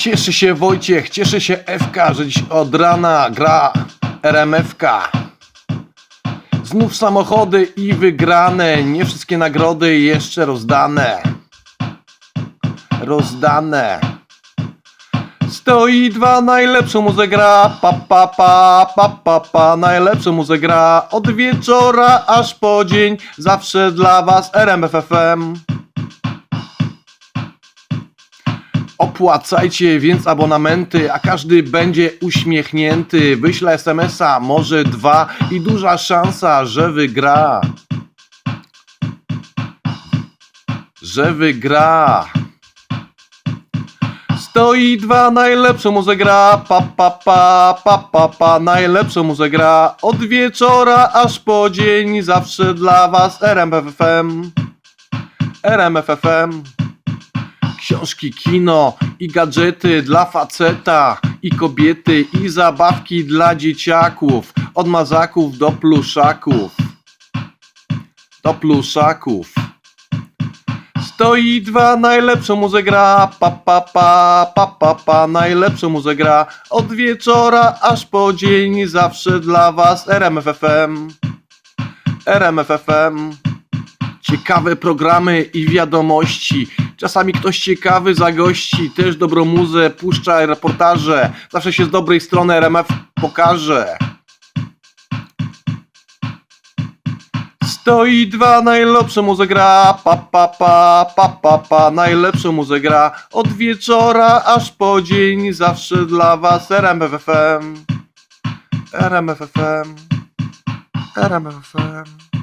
Cieszy się Wojciech, cieszy się Ewka, że dziś od rana gra RMFka. Znów samochody i wygrane, nie wszystkie nagrody jeszcze rozdane. Rozdane. Stoi dwa, najlepszą muzykę gra, pa pa pa, pa pa pa, najlepszą gra, od wieczora aż po dzień, zawsze dla was RMFFM. Opłacajcie więc abonamenty, a każdy będzie uśmiechnięty. Wyślę SMS-a, może dwa i duża szansa, że wygra. Że wygra. Stoi dwa, najlepszą muzykę gra, pa pa pa, pa pa pa, najlepszą muzykę gra. Od wieczora aż po dzień, zawsze dla was RMFFM. RMFFM. Książki, kino i gadżety dla faceta i kobiety i zabawki dla dzieciaków. Od mazaków do pluszaków. Do pluszaków. Stoi dwa, najlepszą muzykę gra, pa pa pa, pa pa pa, najlepszą. Od wieczora aż po dzień, zawsze dla was RMFFM. RMFFM. Ciekawe programy i wiadomości. Czasami ktoś ciekawy zagości, też dobrą muzę, puszcza reportaże. Zawsze się z dobrej strony RMF pokaże. Stoi dwa, najlepszą muzykę gra, pa pa pa, pa pa pa, najlepszą muzykę gra. Od wieczora aż po dzień, zawsze dla was RMFFM. RMFFM. RMFFM.